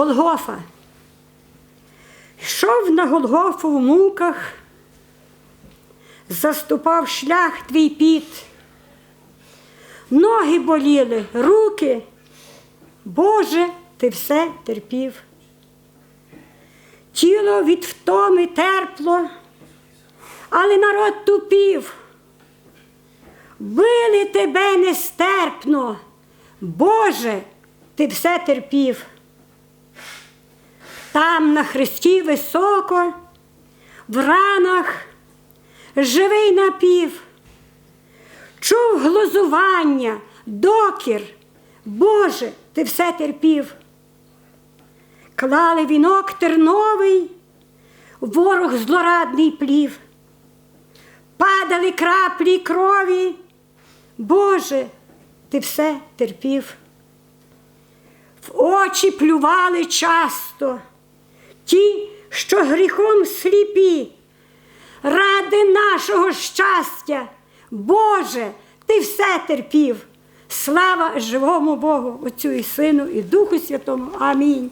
Голгофа. Йшов на Голгофу в муках, заступав шлях твій піт. Ноги боліли, руки. Боже, ти все терпів. Тіло від втоми терпло, але народ тупів. Били тебе нестерпно, Боже, ти все терпів. Там на хресті високо, в ранах живий напів, чув глузування, докір, Боже, ти все терпів. Клали вінок терновий, ворог злорадний плів, падали краплі крові, Боже, ти все терпів. В очі плювали часто ті, що гріхом сліпі, ради нашого щастя, Боже, ти все терпів. Слава живому Богу, Отцю і Сину, і Духу Святому. Амінь.